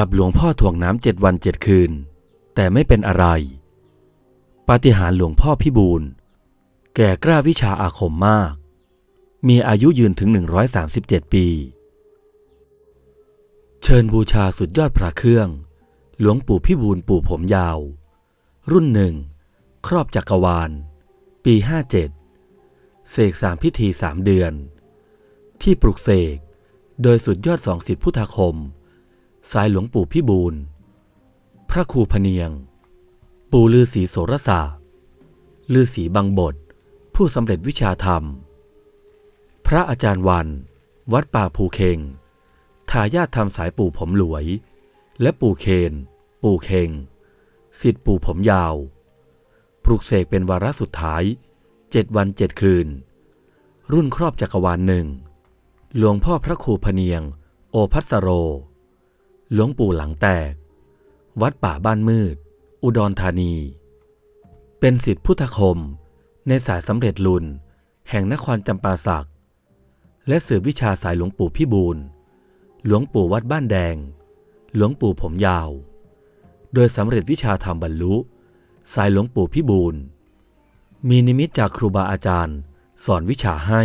จับหลวงพ่อถ่วงน้ำเจ็ดวันเจ็ดคืน แต่ไม่เป็นอะไร ปาฏิหาริย์หลวงพ่อพิบูลแก่กล้าวิชาอาคมมาก มีอายุยืนถึง 137 ปี เชิญบูชาสุดยอดพระเครื่อง หลวงปู่พิบูลปู่ผมยาว รุ่นหนึ่ง ครอบจักรวาล ปี 57 เสกสามพิธีสามเดือน ที่ปลุกเสก โดยสุดยอดสองสิทธิพุทธคม สายหลวงปู่พิบูล พระครูพเนียง ปู่ลือศรีโสรสาลือศรีบางบท ผู้สำเร็จวิชาธรรม พระอาจารย์วัน วัดป่าภูเคงทายาทธรรมสายปู่ผมหลวย และปู่เคน ปู่เคงสิทธิ์ปู่ผมยาว ปลุกเสกเป็นวาระสุดท้ายเจ็ดวันเจ็ดคืน รุ่นครอบจักรวาลหนึ่ง หลวงพ่อพระครูพเนียง โอพัสโร หลวงปู่หลังแตก วัดป่าบ้านมืด อุดรธานี เป็นสิทธิพุทธคม ในสายสำเร็จลุนแห่งนครจำปาสัก และสืบวิชาสายหลวงปู่พิบูลหลวงปู่วัดบ้านแดง หลวงปู่ผมยาว โดยสำเร็จวิชาธรรมบรรลุ สายหลวงปู่พิบูลมีนิมิตจากครูบาอาจารย์ สอนวิชาให้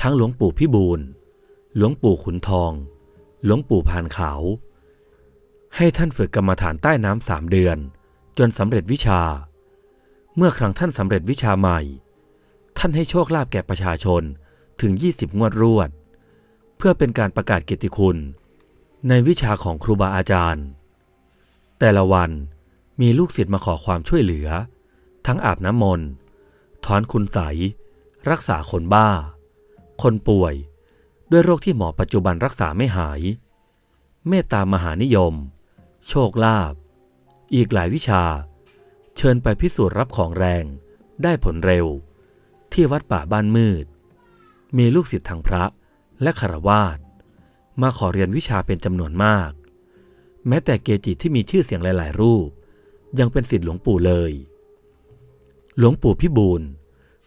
ทั้งหลวงปู่พิบูลหลวงปู่ขุนทอง หลวงปู่พานขาว ให้ท่านฝึกกรรมฐานใต้น้ำสามเดือน จนสำเร็จวิชา เมื่อครั้งท่านสำเร็จวิชาใหม่ ท่านให้โชคลาภแก่ประชาชนถึง 20 งวดรวด เพื่อเป็นการประกาศเกียรติคุณ ในวิชาของครูบาอาจารย์ แต่ละวันมีลูกศิษย์มาขอความช่วยเหลือ ทั้งอาบน้ำมนต์ถอนคุณใส รักษาคนบ้า คนป่วย ด้วยโรคที่หมอปัจจุบันรักษาไม่หาย เมตตามหานิยม โชคลาภ อีกหลายวิชา เชิญไปพิสูจน์รับของแรง ได้ผลเร็ว ที่วัดป่าบ้านมืด มีลูกศิษย์ทางพระและคารวาสมาขอเรียนวิชาเป็นจำนวนมาก แม้แต่เกจิที่มีชื่อเสียงหลาย ๆ รูป ยังเป็นศิษย์หลวงปู่เลย หลวงปู่พิบูล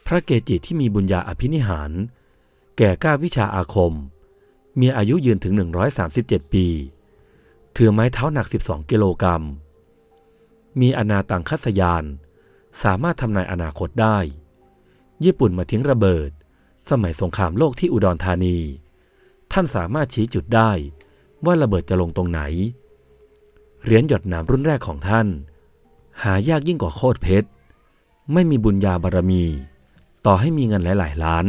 พระเกจิที่มีบุญญาอภินิหาร แก่กล้าวิชาอาคม มีอายุยืนถึง 137 ปี ถือไม้เท้าหนัก 12 กิโลกรัม มีอนาตังคัสยาน สามารถทำนายอนาคตได้ ญี่ปุ่นมาทิ้งระเบิด สมัยสงครามโลกที่อุดรธานี ท่านสามารถชี้จุดได้ว่าระเบิดจะลงตรงไหน เหรียญหยดน้ำรุ่นแรกของท่าน หายากยิ่งกว่าโคตรเพชร ไม่มีบุญญาบารมี ต่อให้มีเงินหลาย ๆ ล้าน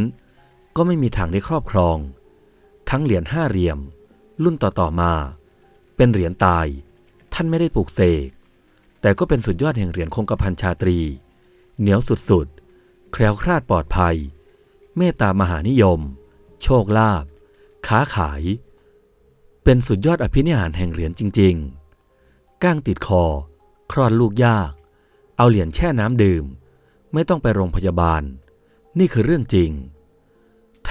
ก็ไม่มีทางได้ครอบครอง ทั้งเหรียญห้าเหลี่ยม รุ่นต่อๆมา เป็นเหรียญตาย ท่านไม่ได้ปลูกเสก แต่ก็เป็นสุดยอดแห่งเหรียญคงกระพันชาตรี เหนียวสุดๆ แคล้วคลาดปลอดภัย เมตตามหานิยม โชคลาภค้าขาย เป็นสุดยอดอภินิหารแห่งเหรียญจริง ๆ ก้างติดคอ คลอดลูกยาก เอาเหรียญแช่น้ำดื่ม ไม่ต้องไปโรงพยาบาล นี่คือเรื่องจริง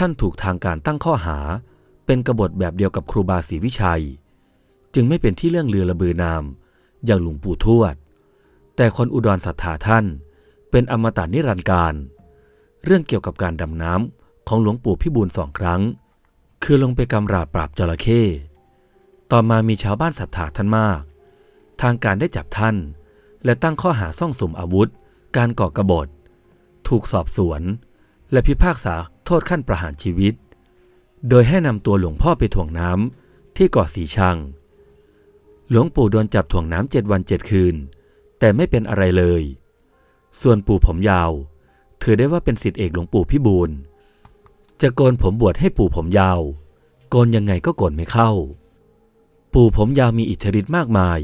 ท่านถูกทางการตั้งข้อหา เป็นกบฏแบบเดียวกับครูบาศรีวิชัย จึงไม่เป็นที่เรื่องลือระบือนาม อย่างหลวงปู่ทวด แต่คนอุดรศรัทธาท่าน เป็นอมตะนิรันดร์การ เรื่องเกี่ยวกับการดำน้ำของหลวงปู่พิบูลสองครั้ง คือลงไปกำราบปราบจระเข้ต่อมามีชาวบ้านศรัทธาท่านมาก ทางการได้จับท่าน และตั้งข้อหาซ่องสุมอาวุธ การก่อกรบฏ ถูกสอบสวน และพิพากษา โทษขั้นประหารชีวิต โดยให้นำตัวหลวงพ่อไปถ่วงน้ำที่เกาะสีชัง หลวงปู่โดนจับถ่วงน้ำเจ็ดวันเจ็ดคืน แต่ไม่เป็นอะไรเลย ส่วนปู่ผมยาว ถือได้ว่าเป็นสิทธิเอกหลวงปู่พิบูลจะโกนผมบวชให้ปู่ผมยาว โกนยังไงก็โกนไม่เข้า ปู่ผมยาวมีอิทธิฤทธิ์มากมาย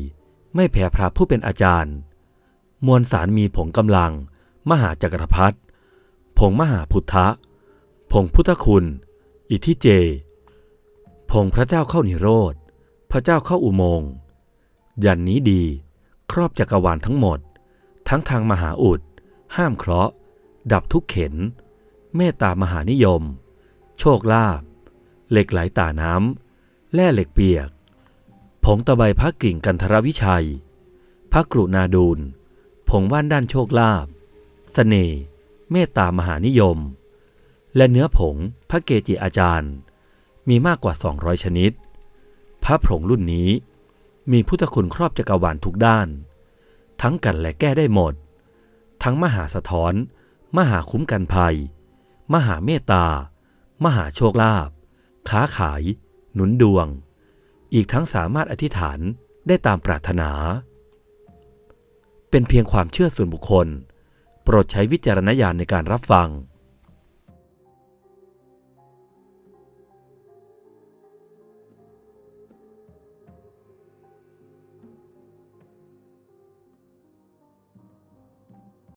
ไม่แพ้พระผู้เป็นอาจารย์ มวลสารมีผงกำลัง มหาจักรพรรดิผงมหาพุทธะ ผงพุทธคุณ อิทิเจ ผงพระเจ้าเข้านิโรธ พระเจ้าเข้าอุโมงยันนี้ดี ครอบจักรวาลทั้งหมด ทั้งทางมหาอุด ห้ามเคราะห์ ดับทุกเข็น เมตตามหานิยม โชคลาภ เหล็กไหลตาน้ำ แร่เหล็กเปียก ผงตะไบพระกิ่งกันทรวิชัย พระกรุณาดูล ผงว่านด้านโชคลาภเสน่ห์ เมตตามหานิยม และเนื้อผงพระเกจิอาจารย์ มีมากกว่า 200 ชนิด พระผงรุ่นนี้ มีพุทธคุณครอบจักรวาลทุกด้าน ทั้งกันและแก้ได้หมด ทั้งมหาสะท้อน มหาคุ้มกันภัย มหาเมตตา มหาโชคลาภค้าขาย หนุนดวง อีกทั้งสามารถอธิษฐานได้ตามปรารถนา เป็นเพียงความเชื่อส่วนบุคคล โปรดใช้วิจารณญาณในการรับฟัง